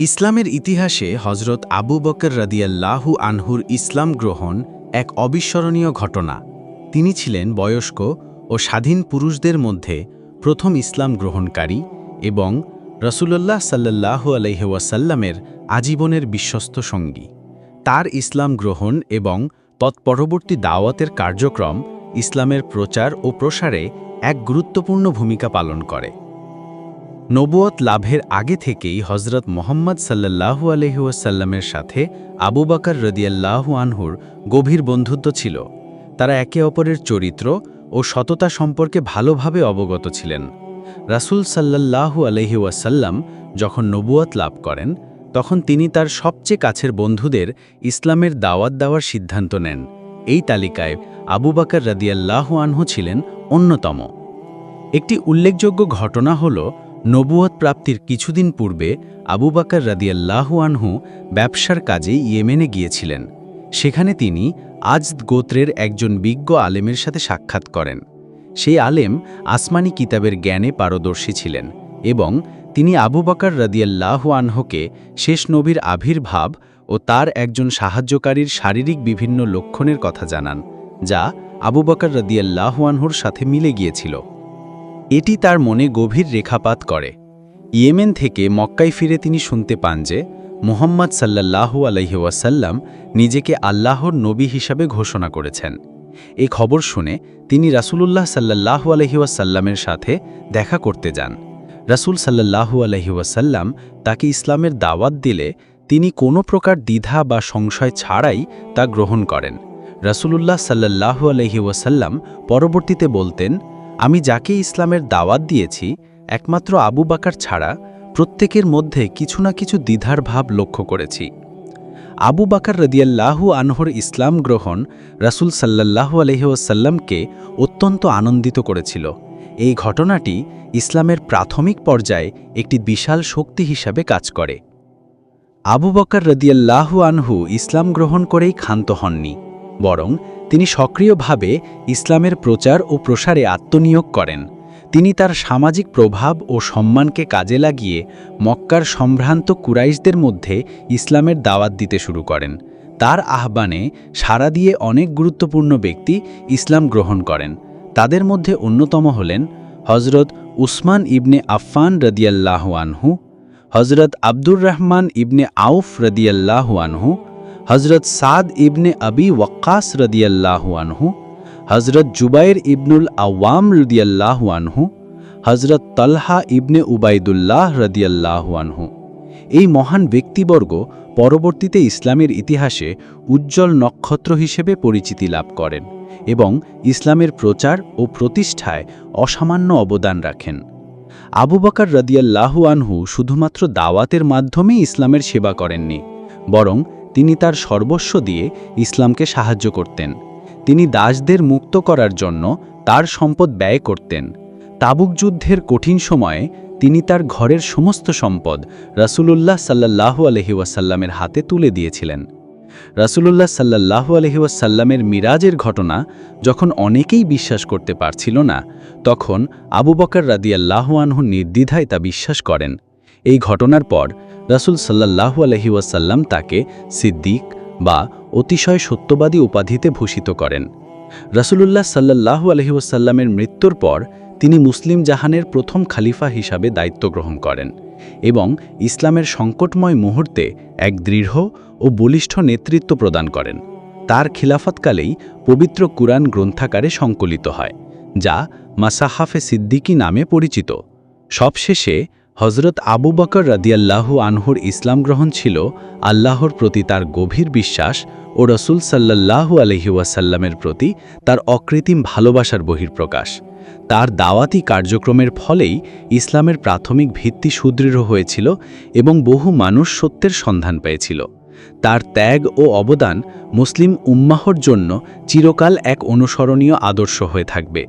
ইসলামের ইতিহাসে হজরত আবু বকর রাদিয়াল্লাহু আনহুর ইসলাম গ্রহণ এক অবিস্মরণীয় ঘটনা। তিনি ছিলেন বয়স্ক ও স্বাধীন পুরুষদের মধ্যে প্রথম ইসলাম গ্রহণকারী এবং রসুলল্লাহ সাল্লাল্লাহু আলহিউসাল্লামের আজীবনের বিশ্বস্ত সঙ্গী। তার ইসলাম গ্রহণ এবং তৎপরবর্তী দাওয়াতের কার্যক্রম ইসলামের প্রচার ও প্রসারে এক গুরুত্বপূর্ণ ভূমিকা পালন করে। নবুয়ত লাভের আগে থেকেই হজরত মোহাম্মদ সাল্লাল্লাহু আলহিউসাল্লামের সাথে আবু বাকর রদিয়াল্লাহু আনহুর গভীর বন্ধুত্ব ছিল। তারা একে অপরের চরিত্র ও সততা সম্পর্কে ভালোভাবে অবগত ছিলেন। রাসূল সাল্লাল্লাহু আলহিউসাল্লাম যখন নবুয়ত লাভ করেন, তখন তিনি তার সবচেয়ে কাছের বন্ধুদের ইসলামের দাওয়াত দেওয়ার সিদ্ধান্ত নেন। এই তালিকায় আবু বাকর রদিয়াল্লাহু আনহু ছিলেন অন্যতম। একটি উল্লেখযোগ্য ঘটনা হল নবুয়ত প্রাপ্তির কিছুদিন পূর্বে আবু বাকর রাদিয়াল্লাহু আনহু ব্যবসার কাজে ইয়েমেনে গিয়েছিলেন। সেখানে তিনি আজ গোত্রের একজন বিজ্ঞ আলেমের সাথে সাক্ষাৎ করেন। সেই আলেম আসমানি কিতাবের জ্ঞানে পারদর্শী ছিলেন এবং তিনি আবু বাকর রাদিয়াল্লাহু আনহুকে শেষ নবীর আবির্ভাব ও তার একজন সাহায্যকারীর শারীরিক বিভিন্ন লক্ষণের কথা জানান, যা আবু বকর রদিয়াল্লাহু আনহুর সাথে মিলে গিয়েছিল। এটি তার মনে গভীর রেখাপাত করে। ইয়েমেন থেকে মক্কায় ফিরে তিনি শুনতে পান যে, মোহাম্মদ সাল্লাল্লাহু আলহি ওয়াসাল্লাম নিজেকে আল্লাহর নবী হিসাবে ঘোষণা করেছেন। এই খবর শুনে তিনি রাসূলুল্লাহ সাল্লাল্লাহু আলহি ওয়াসাল্লামের সাথে দেখা করতে যান। রাসূল সাল্লাল্লাহু আলহি ওয়াসাল্লাম তাকে ইসলামের দাওয়াত দিলে তিনি কোনো প্রকার দ্বিধা বা সংশয় ছাড়াই তা গ্রহণ করেন। রাসূলুল্লাহ সাল্লাল্লাহু আলহি ওয়াসাল্লাম পরবর্তীতে বলতেন আমি যাকে ইসলামের দাওয়াত দিয়েছি, একমাত্র আবু বাকার ছাড়া প্রত্যেকের মধ্যে কিছু না কিছু দ্বিধার ভাব লক্ষ্য করেছি। আবু বাকার রদিয়াল্লাহু আনহর ইসলাম গ্রহণ রাসূল সাল্লাল্লাহু আলহিউসাল্লামকে অত্যন্ত আনন্দিত করেছিল। এই ঘটনাটি ইসলামের প্রাথমিক পর্যায়ে একটি বিশাল শক্তি হিসাবে কাজ করে। আবু বকর রদিয়াল্লাহু আনহু ইসলাম গ্রহণ করেই ক্ষান্ত হননি। বরং তিনি সক্রিয়ভাবে ইসলামের প্রচার ও প্রসারে আত্মনিয়োগ করেন। তিনি তার সামাজিক প্রভাব ও সম্মানকে কাজে লাগিয়ে মক্কার সম্ভ্রান্ত কুরাইশদের মধ্যে ইসলামের দাওয়াত দিতে শুরু করেন। তার আহ্বানে সাড়া দিয়ে অনেক গুরুত্বপূর্ণ ব্যক্তি ইসলাম গ্রহণ করেন। তাদের মধ্যে অন্যতম হলেন হজরত উসমান ইবনে আফফান রদিয়াল্লাহু আনহু হজরত আব্দুর রহমান ইবনে আউফ রদিয়াল্লাহু আনহু হজরত সাদ ইবনে আবি ওয়াক্কাস রদিয়াল্লাহু আনহু হজরত জুবাইর ইবনুল আওয়াম রদিয়াল্লাহু আনহু হজরত তলহা ইবনে উবাইদুল্লাহ রদিয়াল্লাহু আনহু। এই মহান ব্যক্তিবর্গ পরবর্তীতে ইসলামের ইতিহাসে উজ্জ্বল নক্ষত্র হিসেবে পরিচিতি লাভ করেন এবং ইসলামের প্রচার ও প্রতিষ্ঠায় অসামান্য অবদান রাখেন। আবু বকর রদিয়াল্লাহু আনহু শুধুমাত্র দাওয়াতের মাধ্যমেই ইসলামের সেবা করেননি, বরং তিনি তার সর্বস্ব দিয়ে ইসলামকে সাহায্য করতেন। তিনি দাসদের মুক্ত করার জন্য তার সম্পদ ব্যয় করতেন। তাবুক যুদ্ধের কঠিন সময়ে তিনি তার ঘরের সমস্ত সম্পদ রাসূলুল্লাহ আলহি ওয়াসাল্লামের হাতে তুলে দিয়েছিলেন। রাসূলুল্লাহ সাল্লাল্লাহু আলহি ওয়াসাল্লামের মিরাজের ঘটনা যখন অনেকেই বিশ্বাস করতে পারছিল না, তখন আবু বকর রাদিয়াল্লাহু আনহু নির্দ্বিধায় তা বিশ্বাস করেন। এই ঘটনার পর রাসূল সাল্লাল্লাহু আলহি ওয়াসাল্লাম তাকে সিদ্দিক বা অতিশয় সত্যবাদী উপাধিতে ভূষিত করেন। রাসূলুল্লাহ সাল্লাল্লাহু আলহি ওয়াসাল্লামের মৃত্যুর পর তিনি মুসলিম জাহানের প্রথম খালিফা হিসাবে দায়িত্ব গ্রহণ করেন এবং ইসলামের সংকটময় মুহূর্তে এক দৃঢ় ও বলিষ্ঠ নেতৃত্ব প্রদান করেন। তার খিলাফতকালেই পবিত্র কুরআন গ্রন্থাকারে সংকলিত হয়, যা মাসাহাফে সিদ্দিকি নামে পরিচিত। সবশেষে হজরত আবু বকর রাদিয়াল্লাহু আনহুর ইসলাম গ্রহণ ছিল আল্লাহর প্রতি তার গভীর বিশ্বাস ও রসুল সাল্লাল্লাহু আলহিউসাল্লামের প্রতি তার অকৃত্রিম ভালোবাসার বহির্প্রকাশ তার দাওয়াতি কার্যক্রমের ফলেই ইসলামের প্রাথমিক ভিত্তি সুদৃঢ় হয়েছিল এবং বহু মানুষ সত্যের সন্ধান পেয়েছিল। তার ত্যাগ ও অবদান মুসলিম উম্মাহর জন্য চিরকাল এক অনুসরণীয় আদর্শ হয়ে থাকবে।